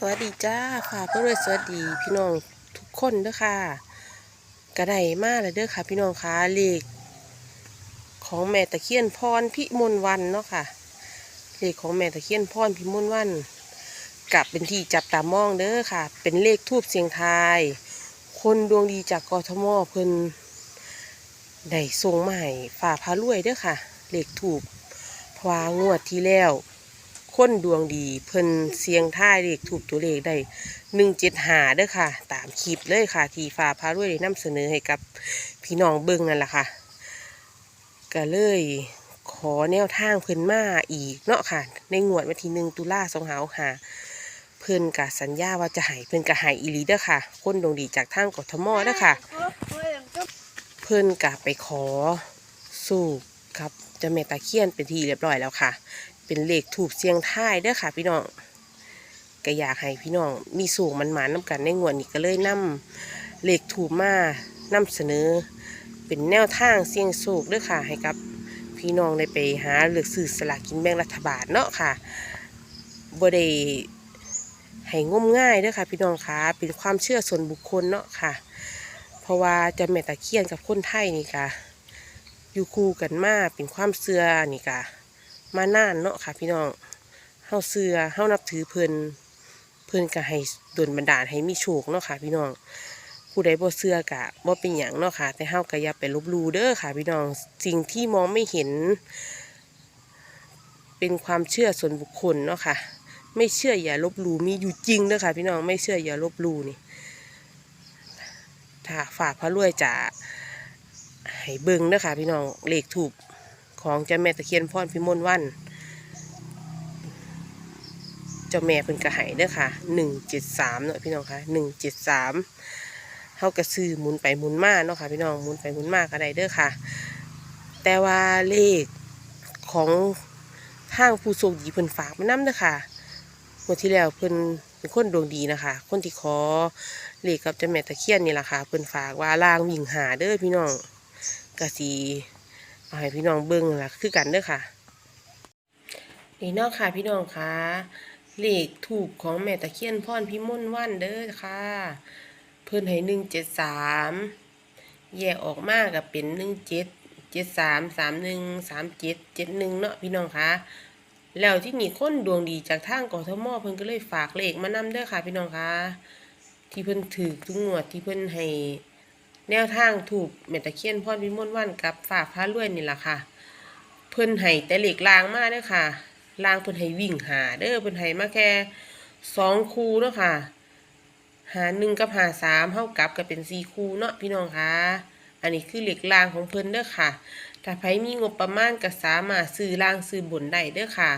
สวัสดีจ้าค่ะเพื่อนด้วยสวัสดีพี่น้องทุกคนเด้อค่ะกระไดมากเลยเด้อค่ะ พี่น้องคะเลขของแม่ตะเคียนพรพิมลวันเนาะค่ะเลขของแม่ตะเคียนพรพิมลวันกลับเป็นที่จับตามองเด้อค่ะ เป็นเลขทูบเสียงทาย คนดวงดีจากกทมเพิ่นได้ส่งให้ฝ่าพารวยเด้อค่ะ เลขถูกพวางวดที่แล้ว คนดวงดี เพิ่นเสียงท่ายเลขถูกตัวเลขได้หนึ่งเจ็ดหาเด้อค่ะ ตามคลิปเลยค่ะ ทีฟ้าพารวยได้นำเสนอให้กับพี่น้องเบิ่งนั่นแหละค่ะ ก็เลยขอแนวทางเพิ่นมาอีกเนาะค่ะ ในงวดวันที่หนึ่งตุลาสองหาหาเพิ่นกะสัญญาว่าจะให้เพิ่นกะให้อีลีเด้อค่ะ คนดวงดีจากทางกทมเด้อค่ะ เพิ่นกะไปขอสู้ครับเจะแม่ตะเคียนเป็นทีเรียบร้อยแล้วค่ะ เป็นเลขถูกเสียงท้ายเด้อค่ะ พี่น้องก็อยากให้พี่น้องมีสูงมันหมานน้ำกันในงวดนี้ก็เลยนำเลขถูกมานำเสนอ เป็นแนวทางเสี่ยงโชคเด้อค่ะ ให้กับพี่น้องได้ไปหาเลือกซื้อสลากกินแบ่งรัฐบาลเนาะค่ะบ่ได้ให้งมง่ายเด้อค่ะ พี่น้องค่ะเป็นความเชื่อส่วนบุคคลเนาะค่ะ เพราะว่าจะแม่ตะเคียนกับคนไทยนี่ค่ะ อยู่คู่กันมาเป็นความเชื่อนี่ค่ะ มานานเนาะค่ะ พี่น้องเฮาเชื่อเฮานับถือเพิ่นเพิ่นก็ให้ดลบันดาลให้มีโชคเนาะค่ะ พี่น้องผู้ใดบ่เชื่อกะบ่เป็นหยังเนาะค่ะ แต่เฮาก็อย่าไปลบลู่เด้อค่ะ พี่น้องสิ่งที่มองไม่เห็น เป็นความเชื่อส่วนบุคคลเนาะค่ะ ไม่เชื่ออย่าลบลู่มีอยู่จริงเด้อค่ะ พี่น้องไม่เชื่ออย่าลบลู่นี่ถ้าฝากพระรวยจะให้เบิ่งเด้อค่ะ พี่น้องเลขถูก ของเจ้าแม่ตะเคียนพรพิมลวันเจ้าแม่เพิ่นกระหายเด้อค่ะหนึ่งเจ็ดสามเนาะพี่น้องค่ะหนึ่งเจ็ดสามเฮากระซื้อหมุนไปหมุนมาเนาะค่ะพี่น้องหมุนไปหมุนมาก็ได้เด้อค่ะ แต่ว่าเลขของทางผู้โชคดีเพิ่นฝากมานํเด้อค่ะงวดที่แล้วเพิ่นเป็นคนดวงดีนะคะ คนที่ขอเลขกับเจ้าแม่ตะเคียนนี่แหละค่ะเพิ่นฝากว่าล่างวิ่งหาเด้อพี่น้องกะสี เอาให้พี่น้องเบิ่งล่ะคือกันเด้อค่ะ นี่นาะค่ะพี่น้องคะเลขถูกของแม่ตะเคียนพรพิมลวันเด้อค่ะ เพิ่นให้หนึ่งเจ็ดสามแยกออกมากกับเป็นหนึ่งเจ็ดเจ็ดสามสามหนึ่งสามเจ็ดเจ็ดหนึ่งเนาะพี่น้องคะแล้วที่นี่คนดวงดีจากทางกอทมเพิ่นก็เลยฝากเลขมานำเด้อค่ะ พี่น้องคะที่เพิ่นถือทุกงวดที่เพิ่นให้ แนวทางถูกแม่ตะเคียนพรพิมลวันกับฝากพระรวยนี่แหละค่ะ เพิ่นให้แต่เหล็กลางมากเด้อค่ะลางเพิ่นให้วิ่งหาเด้อเพิ่นให้มาแค่สองคูเนาะค่ะ หาหนึ่งกับหาสามเท่ากับก็เป็นสี่คูเนาะพี่น้องคะอันนี้คือเหล็กลางของเพิ่นเด้อค่ะ ถ้าใครมีงบประมาณก็สามารถซื้อลางซื้อบนได้เด้อค่ะ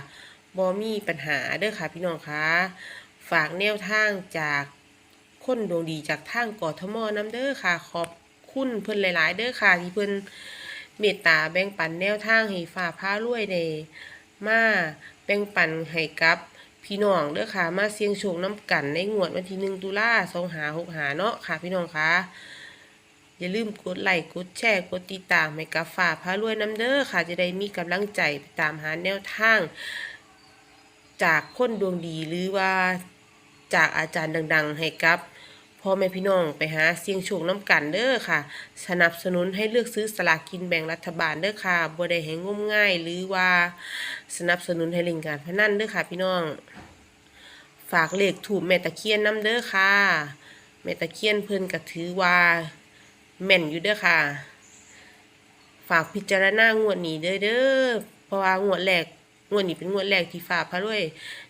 บ่มีปัญหาเด้อค่ะพี่น้องคะฝากแนวทางจากคนดวงดีจากทางกอทมน้ำเด้อค่ะขอบ คุณเพิ่นหลาย ๆ เด้อค่ะ ที่เพิ่นเมตตาแบ่งปันแนวทางให้ฝ่าผ้ารวยในมาแบ่งปันให้กับพี่น้องเด้อค่ะ มาเสี่ยงโชคน้ำกันในงวดวันที่หนึ่งตุลาสองหาหกหาเนาะค่ะ พี่น้องคะอย่าลืมกดไลค์กดแชร์กดติดตามให้กับฝ่าผ้ารวยน้ำเด้อค่ะ จะได้มีกำลังใจไปตามหาแนวทาง จากคนดวงดีหรือว่าจากอาจารย์ดัง ๆ ให้กับ พ่อแม่พี่น้องไปหาเสี่ยงโชคน้ำกันเด้อค่ะ สนับสนุนให้เลือกซื้อสลากกินแบ่งรัฐบาลเด้อค่ะบ่ได้ให้งมง่ายหรือว่าสนับสนุนให้เล่นการพนันเด้อค่ะ พี่น้อง ฝากเลขถูกแม่ตะเคียนน้ำเด้อค่ะแม่ตะเคียนเพิ่นก็ถือว่าแม่นอยู่เด้อค่ะ ฝากพิจารณางวดนี้เด้อเด้อเพราะว่างวดแรก งวดนี้เป็นงวดแรกที่ฝากพระรวย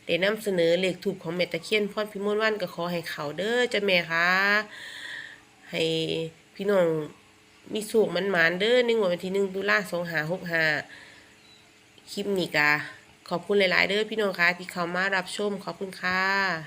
ได้นำเสนอเลขถูกของแม่ตะเคียนพรพิมลวันก็ขอให้เขาเด้อจ้าแม่ค่ะให้พี่น้องมีสุขมันหมานเด้อในงวดวันที่หนึ่งตุลาสองหาหกหาคลิปนี้กะขอบคุณหลาย ๆ เด้อพี่น้องค่ะที่เข้ามารับชมขอบคุณค่ะ